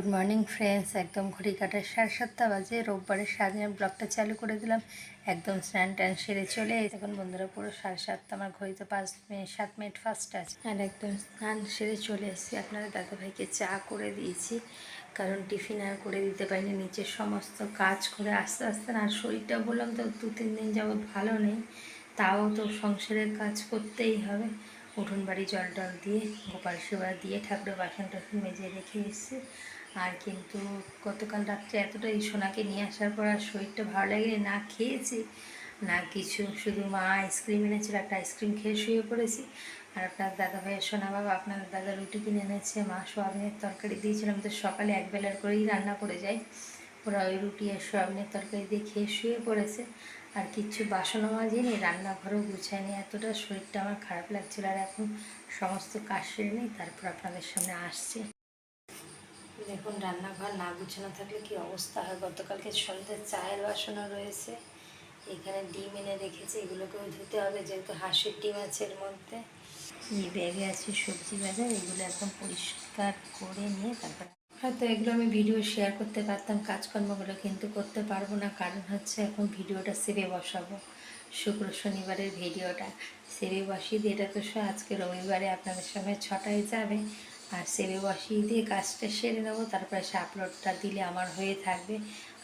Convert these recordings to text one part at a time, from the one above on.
Good morning friends একদম ঘড়ি কাটার সাড়ে সাতটা বাজে। রোববারের সারাদিনের ব্লগটা চালু করে দিলাম। একদম স্নান টান সেরে চলে এখন বন্ধুরা পুরো সাড়ে সাতটা, আমার ঘড়িতে পাঁচ মিনিট, সাত মিনিট ফার্স্ট আছে। আর একদম স্নান সেরে চলে এসেছি। আপনাদের দাদাভাইকে চা করে দিয়েছি। কারণ টিফিন আর করে দিতে পারিনি। নিচের সমস্ত কাজ করে আস্তে আস্তে আর শরীরটা বললাম তো দু তিন দিন যাবৎ ভালো নেই। তাও তো সংসারের কাজ করতেই হবে। উঠোন বাড়ি জল টল দিয়ে, গোপাল সেবা দিয়ে, ঠাকুরের বাসন টাসন মেজে রেখে এসেছি। আর কিন্তু গতকাল রাত্রে এতটা এই সোনাকে নিয়ে আসার পর আর শরীরটা ভালো লাগেনি, না খেয়েছি, না কিছু, শুধু মা আইসক্রিম এনেছিল, একটা আইসক্রিম খেয়ে শুয়ে পড়েছি। আর আপনার দাদা ভাইয়ের সোনা বাবা, আপনার দাদা রুটি কিনে এনেছে, মা সোয়াবিনের তরকারি দিয়েছিলাম তো সকালে এক বেলার করেই রান্না করে যাই। ওরা ওই রুটি আর সোয়াবিনের তরকারি দিয়ে খেয়ে শুয়ে পড়েছে। আর কিচ্ছু বাসনও মাজিনি, রান্নাঘরও গুছায়নি, এতটা শরীরটা আমার খারাপ লাগছিল। আর এখন সমস্ত কাজ সেরে নিই, তারপর আপনাদের সামনে আসছি। দেখুন, রান্নাঘর না গুছানো থাকলে কি অবস্থা হয়? গতকালকে সন্ধ্যের চায়ের বাসনও রয়েছে। এখানে ডিম এনে রেখেছি, এগুলোকেও ধুতে হবে, যেহেতু হাঁসের ডিম আছে এর মধ্যে। এই ব্যাগে আছে সবজি বাজার, এগুলো একদম পরিষ্কার করে নিয়ে তারপর হয়তো এগুলো আমি ভিডিও শেয়ার করতে পারতাম, কাজকর্মগুলো কিন্তু করতে পারব না। কারণ হচ্ছে এখন ভিডিওটা সেরে বসাবো। শুক্র শনিবারের ভিডিওটা। সেরে বসিয়ে দিয়ে এটা তো আজকে রবিবারে আপনাদের সঙ্গে ছটায় যাবে। আর সেরে বসিয়ে দিয়ে কাজটা সেরে নেব, তারপরে সে আপলোডটা দিলে আমার হয়ে থাকবে।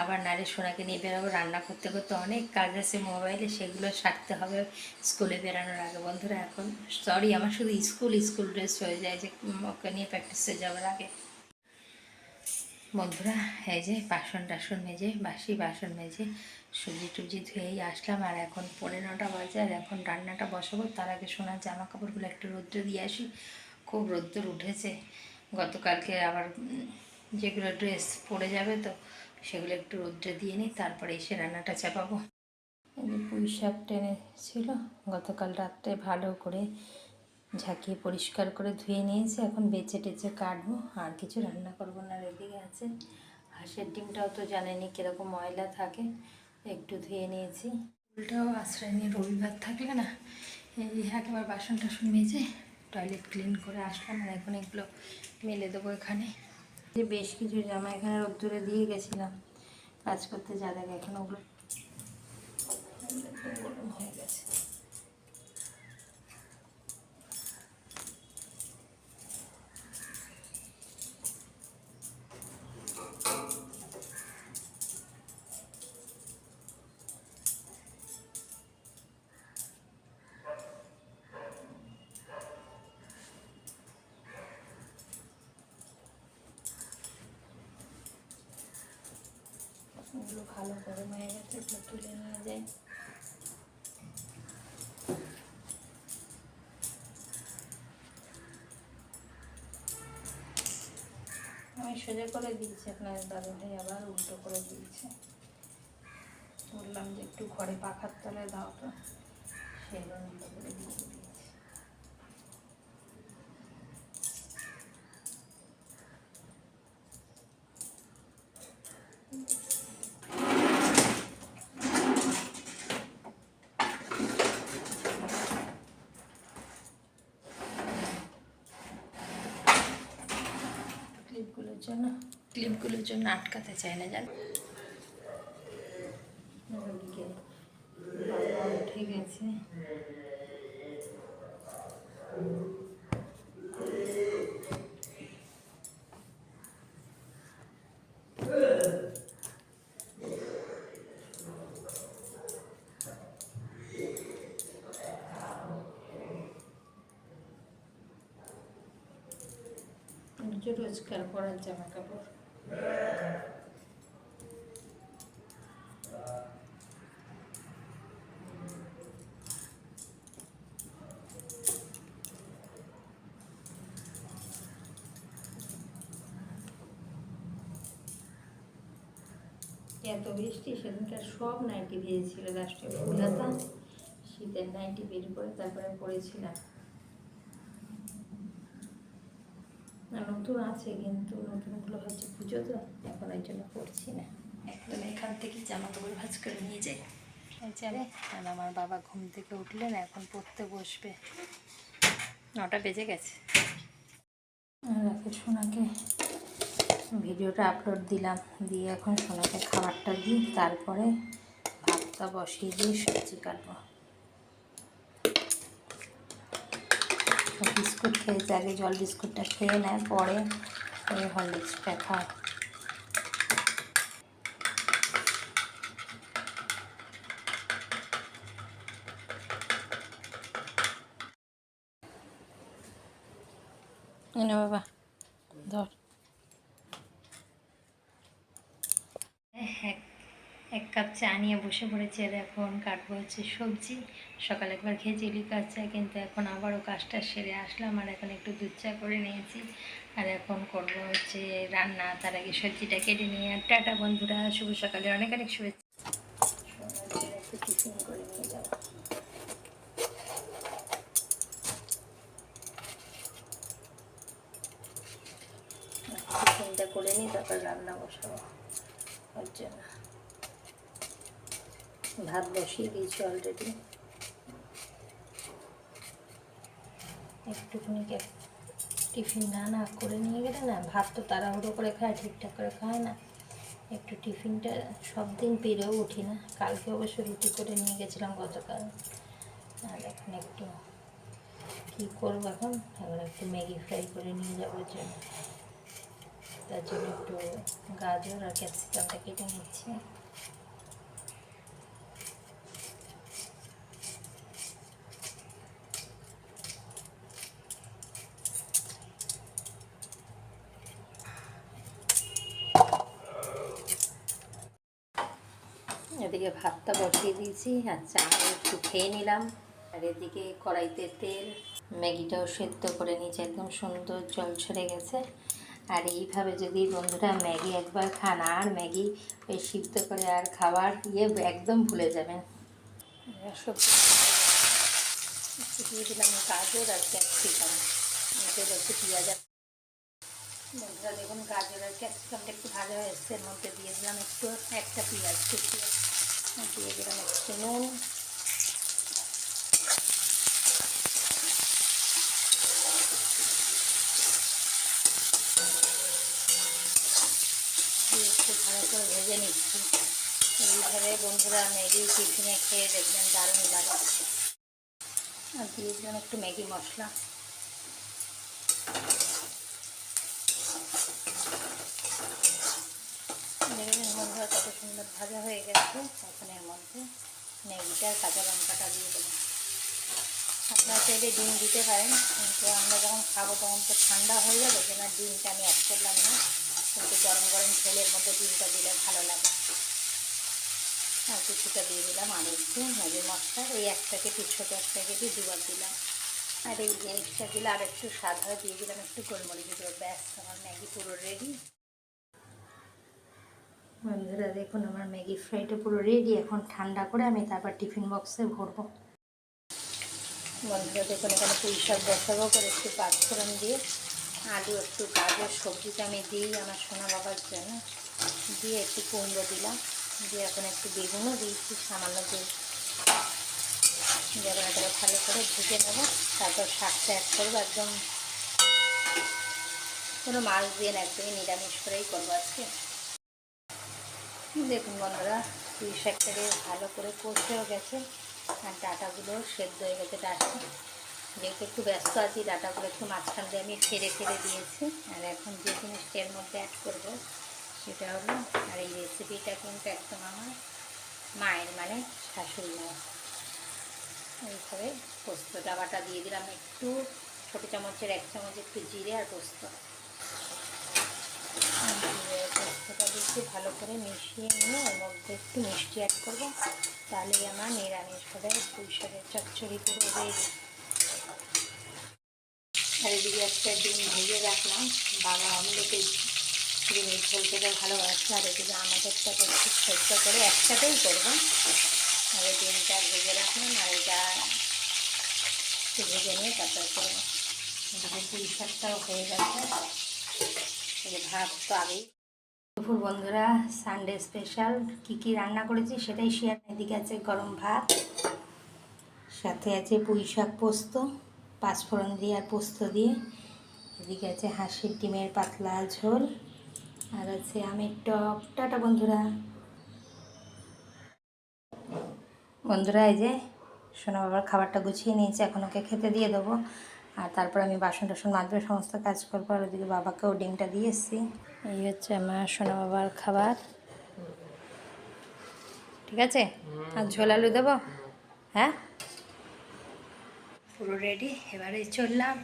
আবার নারী সোনাকে নিয়ে বেরোবো, রান্না করতে করতে অনেক কাজ আছে মোবাইলে সেগুলো সারতে হবে স্কুলে বেরানোর আগে। বন্ধুরা, এখন সরি আমার শুধু স্কুল স্কুল ড্রেস হয়ে যায় যে ওকে নিয়ে প্র্যাকটিসে যাওয়ার আগে। বন্ধুরা, এই যে বাসন টাসন মেজে, বাসি বাসন মেজে সবজি টুবজি ধুয়েই আসলাম। আর এখন পনেরো নটা বাজে, আর এখন রান্নাটা বসাবো। তার আগে সোনার জামা কাপড়গুলো একটু রোদ্রে দিয়ে আসি। খুব রোদ্দুর উঠেছে। গতকালকে আবার যেগুলো ড্রেস পরে যাবে তো, সেগুলো একটু রোদ্রে দিয়ে নিই, তারপরে এসে রান্নাটা চাপাবো। পুঁই শাক ছিল গতকাল রাত্রে ভালো করে ঝাঁকিয়ে পরিষ্কার করে ধুয়ে নিয়েছি, এখন বেছে টেচে কাটবো, আর কিছু রান্না করব না, রেডি আছে। হাঁসের ডিমটাও তো জানেনি কীরকম ময়লা থাকে, একটু ধুয়ে নিয়েছি। ফুলটাও আশ্রয় নিয়ে রবিবার থাকলে না, এই একবার বাসন টাসন মেজে টয়লেট ক্লিন করে আসলাম আর এখন এগুলো মেলে দেবো এখানে। যে বেশ কিছু জামা এখানে রোদ্দুরে দিয়ে গেছিলাম। কাজ করতে যা দেখে এখন ওগুলো হয়ে গেছে। ভালো গরম হয়ে গেছে এগুলো তুলে নিয়ে যাই। আমি সোজা করে দিয়েছি, আপনার দাদা ভাই আবার উল্টো করে দিয়েছে। বললাম যে একটু ঘরে পাখার তলায় দাও তো, সেই উল্টো করে দিয়ে দিয়েছি ক্লিপগুলোর জন্য ক্লিপগুলোর জন্য আটকাতে চায় না জানো ঠিক বাবা রোজকার পরার জামা কাপড় এত বৃষ্টি সেদিনকার সব নাইটি দিয়েছিল রাষ্ট্রীয় ফুলাতা শীতের নাইটি বের করে তারপরে পরেছিলাম না নতুন আছে কিন্তু নতুনগুলো হচ্ছে পুজো তো এখন ওই জন্য পড়ছি না। একদম এখান থেকে জামা কাপড় ভাজ করে নিয়ে যাই। এছাড়ে আর আমার বাবা ঘুম থেকে উঠলেন এখন পড়তে বসবে। নটা বেজে গেছে। আর সোনাকে ভিডিওটা আপলোড দিলাম দিয়ে এখন সোনাকে খাবারটা দিই তারপরে ভাতটা বসিয়ে দিয়ে সবজি কাটবো। বিস্কুট খেয়েছে, আগে জল বিস্কুটটা খেয়ে নেয়, পরে এই হরলিক্সটা খায় এনে বাবা, ধর। এক এক কাপ চা নিয়ে বসে পড়েছি আর এখন কাটবো হচ্ছে সবজি। সকালে একবার খেয়েছি লিকা চা কিন্তু এখন আবারও কাজটা সেরে আসলাম আর এখন একটু দুধ চা করে নিয়েছি। আর এখন করব হচ্ছে রান্না, তার আগে সবজিটা কেটে নিয়ে আর টাটা বন্ধুরা, শুভ সকালে অনেক অনেক শুভেচ্ছা। করে নিয়ে যাব করে নিই, তারপর রান্না বসাবো। ওর জন্য। ভাত বসিয়ে দিয়েছি অলরেডি একটুখানি টিফিন না না করে নিয়ে গেলে না, ভাত তো তাড়াহুড়ো করে খায়, ঠিকঠাক করে খায় না। একটু টিফিনটা সব দিন পেরেও উঠি না। কালকে অবশ্য রুটি করে নিয়ে গেছিলাম গতকাল। আর এখন একটু কী করব এখন? এখন একটু ম্যাগি ফ্রাই করে নিয়ে যাওয়ার জন্য। তার জন্য একটু গাজর আর ক্যাপসিকামটা কেটে নিচ্ছি। এদিকে ভাতটা বসিয়ে দিয়েছি আর চা একটু খেয়ে নিলাম। আর এদিকে কড়াইতে তেল, ম্যাগিটাও সেদ্ধ করে নিয়েছি, একদম সুন্দর জল ছেড়ে গেছে। আর এইভাবে যদি বন্ধুরা ম্যাগি একবার খান, আর ম্যাগি ওই সিদ্ধ করে আর খাবার ইয়ে একদম ভুলে যাবেন। দিয়ে দিলাম গাজর আর ক্যাপসিকাম। এদের একটু পেঁয়াজ বন্ধুরা, দেখুন গাজর আর ক্যাপসিকামটা একটু ভাজা হয়েছে এর মধ্যে দিয়ে দিলাম একটু, একটা পেঁয়াজ। দিয়ে দিলাম একটু নুন একটু ভালো করে ভেজে নিচ্ছি। এইভাবে বন্ধুরা ম্যাগি টিফিনে খেয়ে দেখবেন দারুণ লাগে আর দিয়ে দিলাম একটু ম্যাগি মশলা দেখবেন বন্ধুরা কত সুন্দর ভাজা হয়ে গেছে, এখন এর মধ্যে ম্যাগিটা, কাঁচা লঙ্কাটা দিয়ে দেবো। আপনারা চাইলে ডিম দিতে পারেন, কিন্তু আমরা যখন খাব তখন তো ঠান্ডা হয়ে যাবে যে না ডিমটা আমি অ্যাড করলাম না। কিন্তু গরম গরম ছেলের মধ্যে ডিমটা দিলে ভালো লাগে। আর কিছুটা দিয়ে দিলাম আর একটু ম্যাগি মশলা, এই এক প্যাকেটই ছোটো এক প্যাকেটই দুবার দিলাম। আর এই জিনিসটা দিলে আর একটু স্বাদ দিয়ে দিলাম একটু গোলমরিচ গুঁড়ো। ব্যাস, আমার ম্যাগি পুরো রেডি বন্ধুরা দেখুন, আমার ম্যাগি ফ্রাইটা পুরো রেডি এখন ঠান্ডা করে আমি তারপর টিফিন বক্সে ভরবো। বন্ধুরা, দেখুন, এখানে পুঁই শাক বসাবো করে একটু পাঁচফোড়ন দিয়ে, আলু, একটু গাজর সবজিটা আমি দিই আমার সোনা বাবার জন্য। দিয়ে একটু কুমড়ো দিলাম, দিয়ে এখন একটু বেগুনও দিয়েছি সামান্য দিয়ে। যেমন এটাকে ভালো করে ভেজে নেব, তারপর শাকটা অ্যাড করব একদম। কোনো মাছ দিয়ে না, একদমই নিরামিষ করেই করব আজকে। দেখুন বন্ধুরা পুঁই শাকটাকে ভালো করে কষেও গেছে, আর ডাটাগুলো সেদ্ধ হয়ে গেছে, ডাটা। যেহেতু একটু ব্যস্ত আছি, ডাটাগুলো একটু মাঝখান দিয়ে আমি ফেরে ফেরে দিয়েছি, আর এখন যে জিনিসটা এর মধ্যে অ্যাড করব সেটা হলো, আর এই রেসিপিটা কিন্তু একদম আমার মায়ের মানে শাশুড়ি মায়ের। এইভাবে পোস্ত ডাবাটা দিয়ে দিলাম, একটু ছোটো চামচের এক চামচ একটু জিরে আর পোস্ত। দিয়ে ভালো করে মিশিয়ে নিয়ে ওর মধ্যে একটু মিষ্টি অ্যাড করব। তাহলে আমার নিরামিষ করে পুঁই শাকের চচ্চড়ি পুরো রেডি আর এদিকে একটা ডিম ভেজে রাখলাম, বাবা অমলেটের ডিমের ঝোল খেতে ভালোবাসে, আর এদিকে আমাদেরটাকে একটু সেদ্ধ করে একসাথেই করব। আর এই ডিমটা ভেজে রাখলাম, আর এটা একটু ভেজে নিয়ে তারপর করব এদিকে পুঁই শাকটাও হয়ে গেছে। ভাত তো আগেই দুপুর বন্ধুরা সানডে স্পেশাল কি কি রান্না করেছি সেটাই শেয়ার এদিকে আছে গরম ভাত, সাথে আছে পুঁই শাক পোস্ত, পাঁচফোড়ন দিয়ে আর পোস্ত দিয়ে। এদিকে আছে হাঁসের ডিমের পাতলা ঝোল, আর আছে আমের টক। টাটা বন্ধুরা। বন্ধুরা, এই যে সোনা বাবার খাবারটা গুছিয়ে নিয়েছি, এখন ওকে খেতে দিয়ে দেবো। আর তারপর আমি বাসন টাসন মাজবে সমস্ত কাজ করব। আর ওদিকে বাবাকেও ডিমটা দিয়ে এসেছি। এই হচ্ছে আমার সোনা বাবার খাবার। ঠিক আছে? আর ঝোল আলু দেবো? হ্যাঁ? পুরো রেডি এবারে চললাম।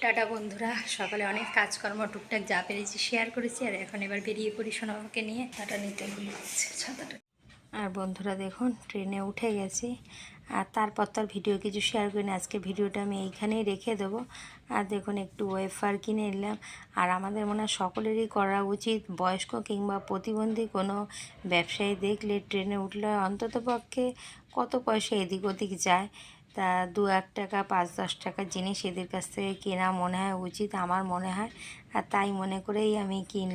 টাটা বন্ধুরা, সকালে অনেক কাজকর্ম, টুকটাক যা পেরেছি শেয়ার করেছি, আর এখন এবার বেরিয়ে পড়ি সোনাবাবাকে নিয়ে। টাটা নিতে ছাতাটা। আর বন্ধুরা দেখুন ট্রেনে উঠে গেছি। আর তারপর তো ভিডিও কিছু শেয়ার করি না। আজকে ভিডিওটা আমি এইখানেই রেখে দেবো। আর দেখুন, একটু ওয়েফার কিনে নিলাম। আর আমাদের মনে হয় সকলেরই করা উচিত। বয়স্ক কিংবা প্রতিবন্ধী কোনো ব্যবসায়ী দেখলে ট্রেনে উঠলে অন্তত পক্ষে কত পয়সা এদিক ওদিক যায়? তা দু এক টাকা, পাঁচ দশ টাকার জিনিস এদের কাছ থেকে কেনা মনে হয় উচিত, আমার মনে হয়। আর তাই মনে করেই আমি কিন